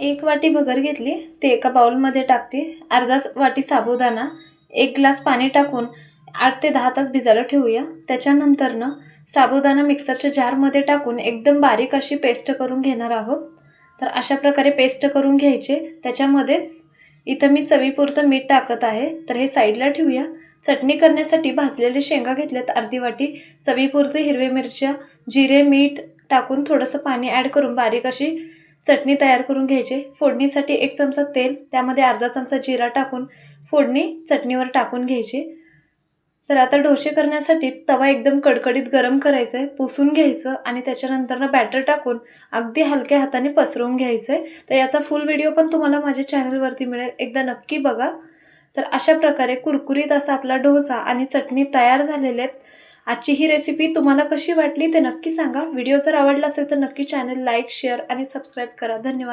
एक वाटी भगर घेतली ते एका बाउलमध्ये टाकते. अर्धा वाटी साबुदाणा एक ग्लास पाणी टाकून आठ ते दहा तास भिजायला ठेवूया. त्याच्यानंतरनं साबुदाणा मिक्सरच्या जारमध्ये टाकून एकदम बारीक अशी पेस्ट करून घेणार आहोत. तर अशा प्रकारे पेस्ट करून घ्यायचे. त्याच्यामध्येच इथं मी चवीपुरतं मीठ टाकत आहे. तर हे साईडला ठेवूया. चटणी करण्यासाठी भाजलेले शेंगा घेतल्यात अर्धी वाटी. चवीपुरतं हिरवे मिरच्या जिरे मीठ टाकून थोडंसं पाणी ॲड करून बारीक अशी चटणी तयार करून घ्यायची. फोडणीसाठी एक चमचा तेल त्यामध्ये अर्धा चमचा जिरा टाकून फोडणी चटणीवर टाकून घ्यायची. तर आता डोसे करण्यासाठी तवा एकदम कडकडीत गरम करायचं आहे पुसून घ्यायचं आणि त्याच्यानंतरनं बॅटर टाकून अगदी हलक्या हाताने पसरवून घ्यायचं. आहे तर याचा फुल व्हिडिओ पण तुम्हाला माझ्या चॅनलवरती मिळेल. एकदा नक्की बघा. तर अशा प्रकारे कुरकुरीत असा आपला डोसा आणि चटणी तयार झालेले आहेत. आजची ही रेसिपी तुम्हाला कशी वाटली ते नक्की सांगा. व्हिडिओ जर आवडला असेल तर नक्की चॅनल लाईक शेअर आणि सबस्क्राईब करा. धन्यवाद.